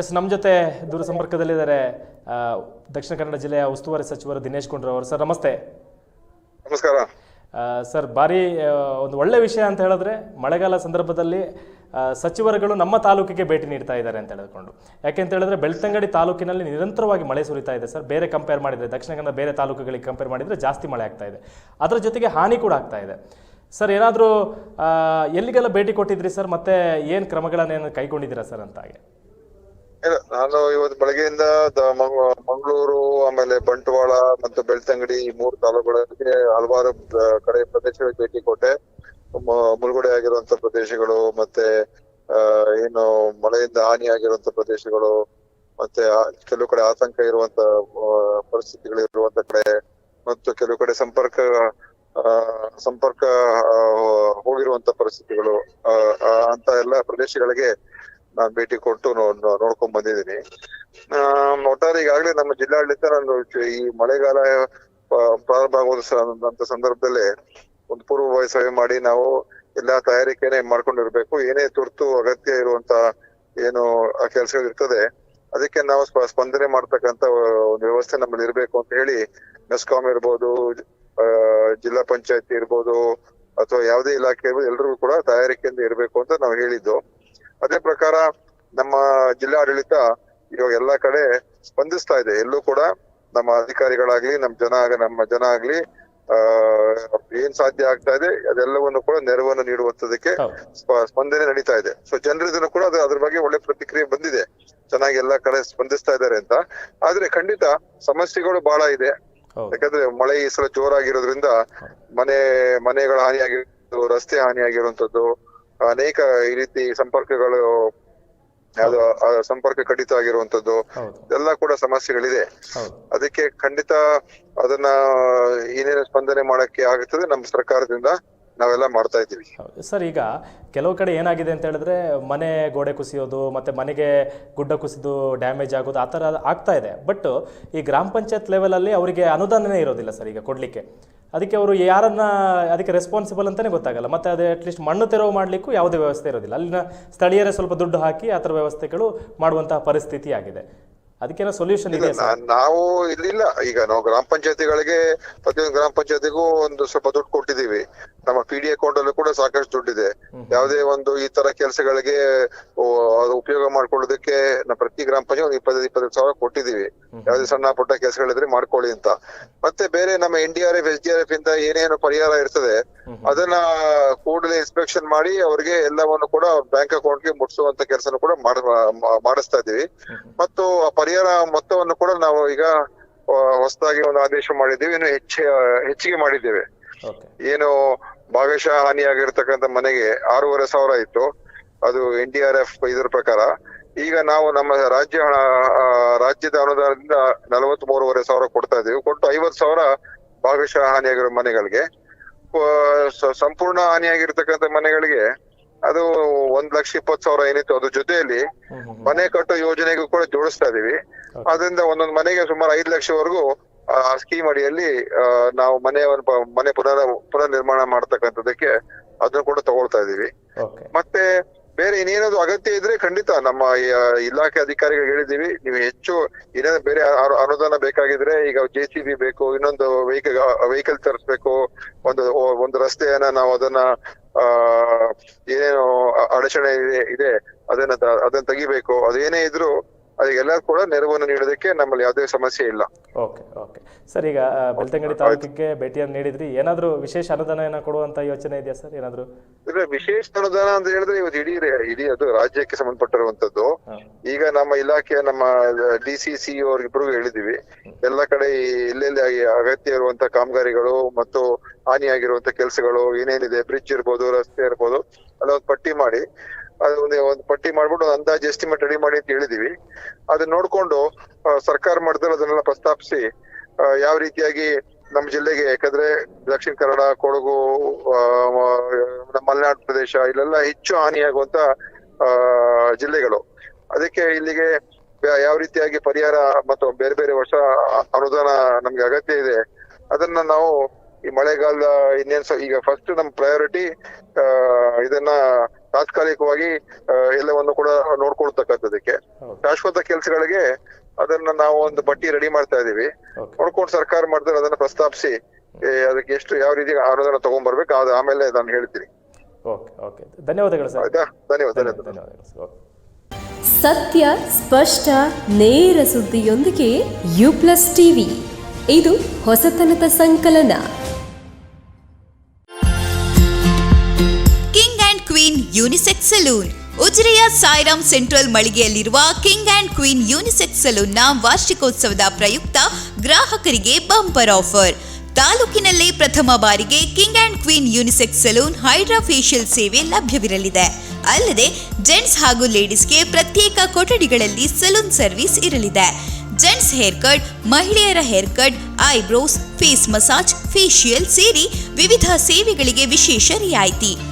S ನಮ್ಮ ಜೊತೆ ದೂರ ಸಂಪರ್ಕದಲ್ಲಿದ್ದಾರೆ ದಕ್ಷಿಣ ಕನ್ನಡ ಜಿಲ್ಲೆಯ ಉಸ್ತುವಾರಿ ಸಚಿವರು ದಿನೇಶ್ ಕುಂಡ್ರವರು ಅವರು. ಸರ್ ನಮಸ್ತೆ. ನಮಸ್ಕಾರ. ಸರ್ ಭಾರಿ ಒಂದು ಒಳ್ಳೆ ವಿಷಯ ಅಂತ ಹೇಳಿದ್ರೆ ಮಳೆಗಾಲ ಸಂದರ್ಭದಲ್ಲಿ ಸಚಿವರುಗಳು ನಮ್ಮ ತಾಲೂಕಿಗೆ ಭೇಟಿ ನೀಡ್ತಾ ಇದ್ದಾರೆ ಅಂತ ಹೇಳಿಕೊಂಡು ಯಾಕೆ ಅಂತ ಹೇಳಿದ್ರೆ ಬೆಳ್ತಂಗಡಿ ತಾಲೂಕಿನಲ್ಲಿ ನಿರಂತರವಾಗಿ ಮಳೆ ಸುರಿತಾ ಇದೆ ಸರ್. ಬೇರೆ ಕಂಪೇರ್ ಮಾಡಿದರೆ ದಕ್ಷಿಣ ಕನ್ನಡ ಬೇರೆ ತಾಲೂಕುಗಳಿಗೆ ಕಂಪೇರ್ ಮಾಡಿದರೆ ಜಾಸ್ತಿ ಮಳೆ ಆಗ್ತಾ ಇದೆ. ಅದರ ಜೊತೆಗೆ ಹಾನಿ ಕೂಡ ಆಗ್ತಾ ಇದೆ. ಸರ್ ಏನಾದರೂ ಎಲ್ಲಿಗೆಲ್ಲ ಭೇಟಿ ಕೊಟ್ಟಿದ್ರಿ ಸರ್? ಮತ್ತೆ ಏನು ಕ್ರಮಗಳನ್ನೇನು ಕೈಗೊಂಡಿದ್ದೀರಾ ಸರ್ ಅಂತ ಹಾಗೆ ಇಲ್ಲ ನಾನು ಇವತ್ತು ಬೆಳಗ್ಗೆಯಿಂದ ಮಂಗಳೂರು ಆಮೇಲೆ ಬಂಟ್ವಾಳ ಮತ್ತು ಬೆಳ್ತಂಗಡಿ ಈ ಮೂರು ತಾಲೂಕುಗಳಿಗೆ ಹಲವಾರು ಕಡೆ ಪ್ರದೇಶಗಳಿಗೆ ಭೇಟಿ ಕೊಟ್ಟೆ. ಮುಳುಗಡೆ ಆಗಿರುವಂತ ಪ್ರದೇಶಗಳು ಮತ್ತೆ ಆ, ಏನು ಮಳೆಯಿಂದ ಹಾನಿಯಾಗಿರುವಂತ ಪ್ರದೇಶಗಳು ಮತ್ತೆ ಕೆಲವು ಕಡೆ ಆತಂಕ ಇರುವಂತ ಪರಿಸ್ಥಿತಿಗಳು ಇರುವಂತ ಕಡೆ ಮತ್ತು ಕೆಲವು ಕಡೆ ಸಂಪರ್ಕ ಸಂಪರ್ಕ ಹೋಗಿರುವಂತ ಪರಿಸ್ಥಿತಿಗಳು ಆ, ಅಂತ ಎಲ್ಲ ಪ್ರದೇಶಗಳಿಗೆ ನಾನು ಭೇಟಿ ಕೊಟ್ಟು ನೋಡ್ಕೊಂಡ್ ಬಂದಿದ್ದೀನಿ. ಒಟ್ಟಾರೆ ಈಗಾಗಲೇ ನಮ್ಮ ಜಿಲ್ಲಾಡಳಿತ ನಾನು ಈ ಮಳೆಗಾಲ ಪ್ರಾರಂಭ ಆಗುವಂತ ಸಂದರ್ಭದಲ್ಲಿ ಒಂದು ಪೂರ್ವಭಾವಿ ಸಭೆ ಮಾಡಿ ನಾವು ಎಲ್ಲಾ ತಯಾರಿಕೆನೆ ಮಾಡ್ಕೊಂಡಿರ್ಬೇಕು. ಏನೇ ತುರ್ತು ಅಗತ್ಯ ಇರುವಂತ ಏನು ಕೆಲಸಗಳು ಇರ್ತದೆ, ಅದಕ್ಕೆ ನಾವು ಸ್ಪ- ಸ್ಪಂದನೆ ಮಾಡ್ತಕ್ಕಂತ ಒಂದು ವ್ಯವಸ್ಥೆ ನಮ್ಮಲ್ಲಿ ಇರ್ಬೇಕು ಅಂತ ಹೇಳಿ ಮೆಸ್ಕಾಂ ಇರ್ಬೋದು ಜಿಲ್ಲಾ ಪಂಚಾಯತಿ ಇರ್ಬೋದು, ಅಥವಾ ಯಾವುದೇ ಇಲಾಖೆ ಇರ್ಬೋದು, ಎಲ್ರಿಗೂ ಕೂಡ ತಯಾರಿಕೆಯಿಂದ ಇರ್ಬೇಕು ಅಂತ ನಾವು ಹೇಳಿದ್ದು. ಅದೇ ಪ್ರಕಾರ ನಮ್ಮ ಜಿಲ್ಲಾಡಳಿತ ಇವಾಗ ಎಲ್ಲಾ ಕಡೆ ಸ್ಪಂದಿಸ್ತಾ ಇದೆ. ಎಲ್ಲೂ ಕೂಡ ನಮ್ಮ ಅಧಿಕಾರಿಗಳಾಗ್ಲಿ ನಮ್ಮ ಜನ ನಮ್ಮ ಜನ ಆಗ್ಲಿ ಆ ಏನ್ ಸಾಧ್ಯ ಆಗ್ತಾ ಇದೆ ಅದೆಲ್ಲವನ್ನು ಕೂಡ ನೆರವನ್ನು ನೀಡುವಂತದಕ್ಕೆ ಸ್ಪಂದನೆ ನಡೀತಾ ಇದೆ. ಸೊ ಜನರಿಂದ ಕೂಡ ಅದು ಅದ್ರ ಬಗ್ಗೆ ಒಳ್ಳೆ ಪ್ರತಿಕ್ರಿಯೆ ಬಂದಿದೆ. ಚೆನ್ನಾಗಿ ಎಲ್ಲಾ ಕಡೆ ಸ್ಪಂದಿಸ್ತಾ ಇದ್ದಾರೆ ಅಂತ. ಆದ್ರೆ ಖಂಡಿತ ಸಮಸ್ಯೆಗಳು ಬಹಳ ಇದೆ. ಯಾಕಂದ್ರೆ ಮಳೆ ಈ ಸಲ ಜೋರಾಗಿರೋದ್ರಿಂದ ಮನೆ ಮನೆಗಳ ಹಾನಿಯಾಗಿರೋದು ರಸ್ತೆ ಹಾನಿಯಾಗಿರುವಂತದ್ದು ಅನೇಕ ಈ ರೀತಿ ಸಂಪರ್ಕಗಳು ಅದು ಸಂಪರ್ಕ ಕಡಿತ ಆಗಿರುವಂತದ್ದು ಎಲ್ಲ ಕೂಡ ಸಮಸ್ಯೆಗಳಿದೆ. ಅದಕ್ಕೆ ಖಂಡಿತ ಅದನ್ನ ಏನೇನು ಸ್ಪಂದನೆ ಮಾಡಕ್ಕೆ ಆಗುತ್ತದೆ ನಮ್ಮ ಸರ್ಕಾರದಿಂದ ನಾವೆಲ್ಲ ಮಾಡ್ತಾ ಇದ್ದೀವಿ. ಸರ್ ಈಗ ಕೆಲವು ಕಡೆ ಏನಾಗಿದೆ ಅಂತ ಹೇಳಿದ್ರೆ ಮನೆ ಗೋಡೆ ಕುಸಿಯೋದು ಮತ್ತೆ ಮನೆಗೆ ಗುಡ್ಡ ಕುಸಿದು ಡ್ಯಾಮೇಜ್ ಆಗೋದು ಆ ಥರ ಆಗ್ತಾ ಇದೆ. ಬಟ್ ಈ ಗ್ರಾಮ ಪಂಚಾಯತ್ ಲೆವೆಲಲ್ಲಿ ಅವರಿಗೆ ಅನುದಾನನೇ ಇರೋದಿಲ್ಲ ಸರ್ ಈಗ ಕೊಡಲಿಕ್ಕೆ. ಅದಕ್ಕೆ ಅವರು ಯಾರನ್ನ ಅದಕ್ಕೆ ರೆಸ್ಪಾನ್ಸಿಬಲ್ ಅಂತಾನೆ ಗೊತ್ತಾಗಲ್ಲ. ಮತ್ತೆ ಅದೇ ಅಟ್ಲೀಸ್ಟ್ ಮಣ್ಣು ತೆರವು ಮಾಡಲಿಕ್ಕೂ ಯಾವುದೇ ವ್ಯವಸ್ಥೆ ಇರೋದಿಲ್ಲ. ಅಲ್ಲಿನ ಸ್ಥಳೀಯರೇ ಸ್ವಲ್ಪ ದುಡ್ಡು ಹಾಕಿ ಆ ಥರ ವ್ಯವಸ್ಥೆಗಳು ಮಾಡುವಂತಹ ಪರಿಸ್ಥಿತಿ ಆಗಿದೆ. ಅದಕ್ಕೇನೋ ಸೊಲ್ಯೂಷನ್ ಇದೆ ಸರ್? ನಾವು ಇಲ್ಲಿಲ್ಲ. ಈಗ ನಾವು ಗ್ರಾಮ ಪಂಚಾಯತಿಗಳಿಗೆ ಪ್ರತಿಯೊಂದು ಗ್ರಾಮ ಪಂಚಾಯತಿಗೂ ಒಂದು ಸ್ವಲ್ಪ ದುಡ್ಡು ಕೊಟ್ಟಿದೀವಿ ನಮ್ಮ ಪಿ ಡಿ ಅಕೌಂಟ್ ಅಲ್ಲೂ ಕೂಡ ಸಾಕಷ್ಟು ದುಡ್ಡಿದೆ. ಯಾವುದೇ ಒಂದು ಈ ತರ ಕೆಲಸಗಳಿಗೆ ಉಪಯೋಗ ಮಾಡ್ಕೊಳ್ಳೋದಕ್ಕೆ ನಾವು ಪ್ರತಿ ಗ್ರಾಮ ಪಂಚಾಯತ್ ಒಂದು ಇಪ್ಪತ್ತೈದು ಇಪ್ಪತ್ತೈದು ಸಾವಿರ ಕೊಟ್ಟಿದೀವಿ ಯಾವುದೇ ಸಣ್ಣ ಪುಟ್ಟ ಕೆಲಸಗಳಿದ್ರೆ ಮಾಡ್ಕೊಳ್ಳಿ ಅಂತ. ಮತ್ತೆ ಬೇರೆ ನಮ್ಮ N D R F S D R F ಇಂದ ಏನೇನು ಪರಿಹಾರ ಇರ್ತದೆ ಅದನ್ನ ಕೂಡಲೇ ಇನ್ಸ್ಪೆಕ್ಷನ್ ಮಾಡಿ ಅವರಿಗೆ ಎಲ್ಲವನ್ನು ಕೂಡ ಬ್ಯಾಂಕ್ ಅಕೌಂಟ್ಗೆ ಮುಟ್ಸುವಂತ ಕೆಲಸನೂ ಕೂಡ ಮಾಡಿಸ್ತಾ ಇದೀವಿ ಮತ್ತು ಆ ಪರಿಹಾರ ಮೊತ್ತವನ್ನು ಕೂಡ ನಾವು ಈಗ ಹೊಸದಾಗಿ ಒಂದು ಆದೇಶ ಮಾಡಿದ್ದೀವಿ. ಇನ್ನು ಹೆಚ್ಚು ಹೆಚ್ಚಿಗೆ ಮಾಡಿದ್ದೇವೆ. ಏನು ಭಾಗಶಃ ಹಾನಿಯಾಗಿರ್ತಕ್ಕಂಥ ಮನೆಗೆ ಆರೂವರೆ ಸಾವಿರ ಇತ್ತು ಅದು ಎನ್ ಡಿ ಆರ್ ಎಫ್ ಇದ್ರ ಪ್ರಕಾರ. ಈಗ ನಾವು ನಮ್ಮ ರಾಜ್ಯ ರಾಜ್ಯದ ಅನುದಾನದಿಂದ ನಲವತ್ತ್ ಮೂರುವರೆ ಸಾವಿರ ಕೊಡ್ತಾ ಇದೀವಿ ಕೊಟ್ಟು ಐವತ್ ಸಾವಿರ ಭಾಗಶಃ ಹಾನಿಯಾಗಿರೋ ಮನೆಗಳಿಗೆ. ಸಂಪೂರ್ಣ ಹಾನಿಯಾಗಿರ್ತಕ್ಕಂಥ ಮನೆಗಳಿಗೆ ಅದು ಒಂದ್ ಲಕ್ಷ ಇಪ್ಪತ್ತು ಸಾವಿರ ಏನಿತ್ತು ಅದ್ರ ಜೊತೆಯಲ್ಲಿ ಮನೆ ಕಟ್ಟೋ ಯೋಜನೆಗೂ ಕೂಡ ಜೋಡಿಸ್ತಾ ಇದೀವಿ ಅದರಿಂದ ಒಂದೊಂದು ಮನೆಗೆ ಸುಮಾರು ಐದ್ ಲಕ್ಷವರೆಗೂ ಆ ಸ್ಕೀಮ್ ಅಡಿಯಲ್ಲಿ ನಾವು ಮನೆ ಮನೆ ಪುನರ್ ಪುನರ್ ನಿರ್ಮಾಣ ಮಾಡ್ತಕ್ಕಂಥದಕ್ಕೆ ಅದನ್ನು ಕೂಡ ತಗೊಳ್ತಾ ಇದೀವಿ ಮತ್ತೆ ಬೇರೆ ಇನ್ನೇನಾದ್ರು ಅಗತ್ಯ ಇದ್ರೆ ಖಂಡಿತ ನಮ್ಮ ಇಲಾಖೆ ಅಧಿಕಾರಿಗಳಿಗೆ ಹೇಳಿದೀವಿ ನೀವು ಹೆಚ್ಚು ಏನಾದ್ರು ಬೇರೆ ಅನುದಾನ ಬೇಕಾಗಿದ್ರೆ ಈಗ ಜೆ ಸಿ ಬಿ ಬೇಕು ಇನ್ನೊಂದು ವೆಹಿಕಲ್ ವೆಹಿಕಲ್ ತರಿಸ್ಬೇಕು. ಒಂದು ಒಂದು ರಸ್ತೆಯನ್ನ ನಾವು ಅದನ್ನ ಆ ಏನೇನು ಅಡಚಣೆ ಇದೆ ಇದೆ ಅದನ್ನ ಅದನ್ನ ತೆಗಿಬೇಕು. ಅದೇನೇ ಇದ್ರು ಅದಕ್ಕೆಲ್ಲ ಕೂಡ ನೆರವನ್ನು ನೀಡೋದಕ್ಕೆ ನಮ್ಮಲ್ಲಿ ಯಾವುದೇ ಸಮಸ್ಯೆ ಇಲ್ಲ. Okay okay. ಸರ್ ಈಗ ಬೆಳ್ತಂಗಡಿ ತಾಲೂಕಿಗೆ ಭೇಟಿಯನ್ನು ನೀಡಿದ್ರಿ. ಏನಾದರೂ ವಿಶೇಷ ಅನುದಾನ ಏನ ಕೊಡುವಂತ ಯೋಚನೆ ಇದೆಯಾ ಸರ್? ಏನಾದರೂ? ಇಲ್ಲ ವಿಶೇಷ ಅನುದಾನ ಅಂತ ಹೇಳಿದ್ರೆ ಇವತ್ತು ಇಡೀ ಇಡೀ ಅದು ರಾಜ್ಯಕ್ಕೆ ಸಂಬಂಧಪಟ್ಟಿರುವಂತದ್ದು ಈಗ ನಮ್ಮ ಇಲಾಖೆ ನಮ್ಮ ಡಿ ಸಿ ಸಿ ಅವ್ರಿಬ್ರಿಗೂ ಹೇಳಿದೀವಿ ಎಲ್ಲ ಕಡೆ ಎಲ್ಲೆಲ್ಲಿ ಅಗತ್ಯ ಇರುವಂತ ಕಾಮಗಾರಿಗಳು ಮತ್ತು ಹಾನಿಯಾಗಿರುವಂತ ಕೆಲಸಗಳು ಏನೇನಿದೆ ಬ್ರಿಡ್ಜ್ ಇರ್ಬೋದು ರಸ್ತೆ ಇರ್ಬೋದು ಅಲ್ಲ ಒಂದು ಪಟ್ಟಿ ಮಾಡಿ. ಒಂದು ಒಂದು ಪಟ್ಟಿ ಮಾಡ್ಬಿಟ್ಟು ಒಂದು ಅಂದಾಜು ಎಸ್ಟಿಮೇಟ್ ರೆಡಿ ಮಾಡಿ ಅಂತ ಹೇಳಿದೀವಿ. ಅದನ್ನ ನೋಡ್ಕೊಂಡು ಸರ್ಕಾರ ಮಟ್ಟದಲ್ಲಿ ಅದನ್ನೆಲ್ಲ ಪ್ರಸ್ತಾಪಿಸಿ ಯಾವ ರೀತಿಯಾಗಿ ನಮ್ಮ ಜಿಲ್ಲೆಗೆ, ಯಾಕಂದ್ರೆ ದಕ್ಷಿಣ ಕನ್ನಡ, ಕೊಡಗು ನಮ್ಮ ಮಲೆನಾಡು ಪ್ರದೇಶ, ಇಲ್ಲೆಲ್ಲ ಹೆಚ್ಚು ಹಾನಿಯಾಗುವಂತ ಜಿಲ್ಲೆಗಳು. ಅದಕ್ಕೆ ಇಲ್ಲಿಗೆ ಯಾವ ರೀತಿಯಾಗಿ ಪರಿಹಾರ ಮತ್ತು ಬೇರೆ ಬೇರೆ ವರ್ಷ ಅನುದಾನ ನಮ್ಗೆ ಅಗತ್ಯ ಇದೆ, ಅದನ್ನ ನಾವು ಈ ಮಳೆಗಾಲದ ಇನ್ನೇನ್ ಈಗ ಫಸ್ಟ್ ನಮ್ ಪ್ರಯಾರಿಟಿ ಇದನ್ನ ತಾತ್ಕಾಲಿಕವಾಗಿ ಆ, ಎಲ್ಲವನ್ನು ಕೂಡ ನೋಡ್ಕೊಳ್ತಕ್ಕಂಥದಕ್ಕೆ ಶಾಶ್ವತ ಕೆಲಸಗಳಿಗೆ ಅದನ್ನ ನಾವು ಒಂದು ಪಟ್ಟಿ ರೆಡಿ ಮಾಡ್ತಾ ಇದೀವಿ ನೋಡ್ಕೊಂಡು ಸರ್ಕಾರ ಮಾಡಿದ್ರೆ ಅದನ್ನ ಪ್ರಸ್ತಾಪಿಸಿ ಏ, ಅದಕ್ಕೆ ಎಷ್ಟು ಯಾವ ರೀತಿ ಅನುದಾನ ತಗೊಂಡ್ಬರ್ಬೇಕು ಅದು ಆಮೇಲೆ ನಾನು ಹೇಳ್ತೀನಿ. Okay okay. ಧನ್ಯವಾದಗಳು ಧನ್ಯವಾದಗಳು ಸತ್ಯ ಸ್ಪಷ್ಟ ನೇರ ಸುದ್ದಿಯೊಂದಿಗೆ ಯು ಪ್ಲಸ್ ಟಿವಿ. ಇದು ಹೊಸತನದ ಸಂಕಲನ. Unisex salon. ಉಜಿರೆಯ ಸಾಯಿರಾಮ್ ಸೆಂಟ್ರಲ್ ಮಳಿಗೆಯಲ್ಲಿರುವ ಕಿಂಗ್ ಅಂಡ್ ಕ್ವೀನ್ ಯೂನಿಸೆಕ್ಸ್ ಸಲೂನ್ನ ವಾರ್ಷಿಕೋತ್ಸವದ ಪ್ರಯುಕ್ತ ಗ್ರಾಹಕರಿಗೆ ಬಂಪರ್ ಆಫರ್. ತಾಲೂಕಿನಲ್ಲೇ ಪ್ರಥಮ ಬಾರಿಗೆ king and queen unisex salon hydra facial ಸೇವೆ ಲಭ್ಯವಿರಲಿದೆ. ಅಲ್ಲದೆ, ಜೆಂಟ್ಸ್ ಹಾಗೂ ಲೇಡೀಸ್ಗೆ ಪ್ರತ್ಯೇಕ ಕೊಠಡಿಗಳಲ್ಲಿ ಸಲೂನ್ ಸರ್ವಿಸ್ ಇರಲಿದೆ. ಜೆಂಟ್ಸ್ ಹೇರ್ ಕಟ್, ಮಹಿಳೆಯರ hair cut, eyebrows, face massage facial ಸೇರಿ ವಿವಿಧ ಸೇವೆಗಳಿಗೆ ವಿಶೇಷ ರಿಯಾಯಿತಿ.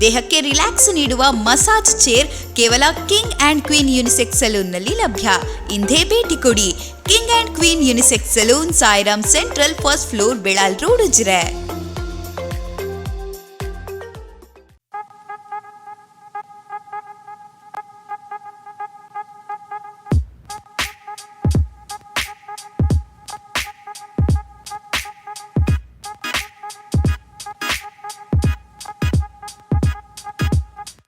ದೇಹಕ್ಕೆ ರಿಲ್ಯಾಕ್ಸ್ ನೀಡುವ ಮಸಾಜ್ ಚೇರ್ ಕೇವಲ ಕಿಂಗ್ ಆ್ಯಂಡ್ ಕ್ವೀನ್ ಯುನಿಸೆಕ್ಸ್ ಸಲೂನ್ನಲ್ಲಿ ಲಭ್ಯ. ಇಂದೇ ಭೇಟಿ ಕೊಡಿ. King and queen unisex salon, Sairam central, first floor Belal road, Ujire.